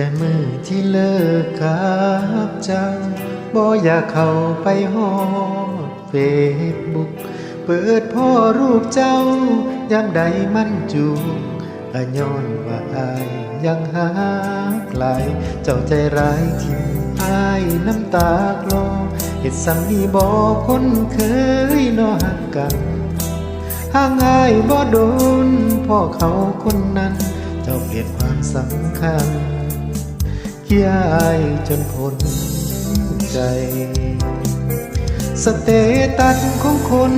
แต่มือที่เลิกกับเจ้าบ่อยากเข้าไปฮอเฟซบุ๊กเปิดพ่อรูปเจ้ายามใดมันจูกก็ย้อนว่าอายยังหาไกลาย เจ้าใจร้ายทิ่มอายน้ำตากลอเฮ็ดสังนี้บ่คนเคยนอหักกันห่างอายบ่โดนพ่อเขาคนนั้น เจ้าเปลี่ยนความสำคัญ ยายจนพ้นใจ สเตตัสของคน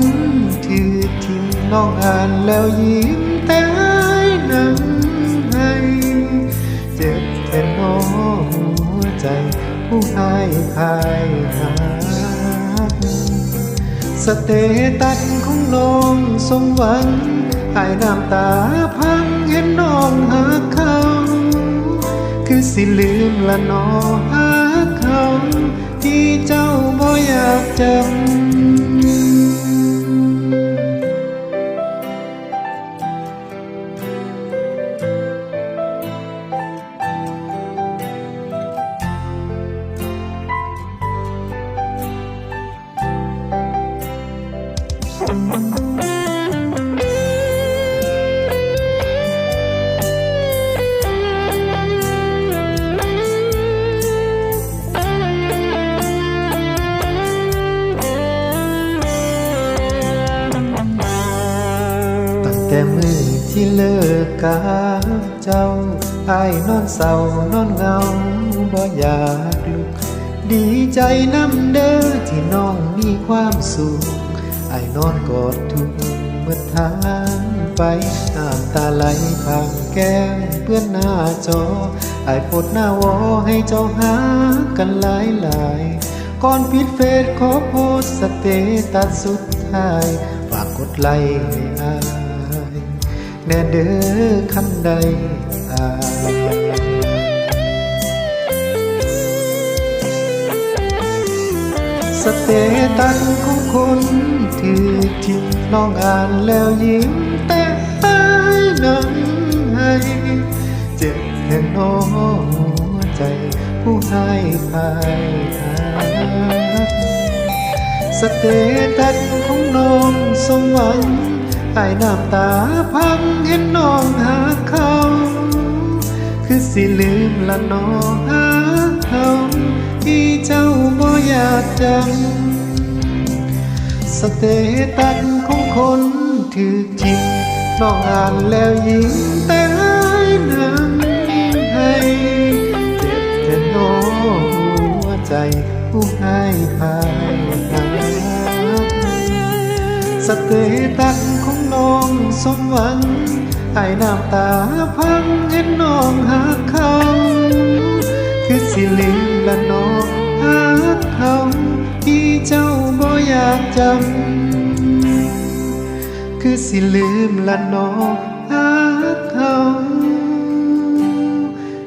ถือทิมน้องอ่านแล้วยิ้มแต่นั้นให้เจ็บแทนน้องหัวใจ ผู้ให้พายหาสเตตัสของน้องสมหวังอายน้ำตาพังเห็นน้องหาเขา คือสิลืมละน้อหาเขาที่เจ้าบ่อยากจำ แต่มือที่เลิกกับเจ้าอายนอนเศร้านอนเงาบ่อยากลุก ดีใจน้ำเด้อที่น้องมีความสุขอายนอนกอดทุกเมื่อทางไปน้ำตาไหลทางแก้มเพื่อนหน้าจอไอายโพดหน้าวอให้เจ้าหากันหลายหลายก่อนปิดเฟซขอโพสสเตตัสสุดท้าย ฝากกดไลค์ให้อา แน่เด้อคันใดอาสเตตัสของคนถือที่น้องอ่านแล้วยิ้มแต่อายนั้นให้เจ็บแค่น้องหัวใจผู้ให้พายหาสเตตัสของน้องสมหวัง ไอ้น้ำตาพังเห็นน้องหาเขา คือสิลืมละน้องหาเขาที่เจ้าบ่อยากจำสเตตัสของคนถือจิตน้องอ่านแล้วยิ้มแต่อายนั้นให้เจ็บแต่น้องหัวใจผู้ให้พายหาสเตตัสของ น้องสมหวังไอ้น้ำตาพังเห็นน้องหาเขาคือสิลืมละน้องหาเขาที่เจ้าบ่อยากจำคือสิลืมละน้องหาเขา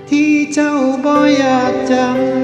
ที่เจ้าบ่อยากจำ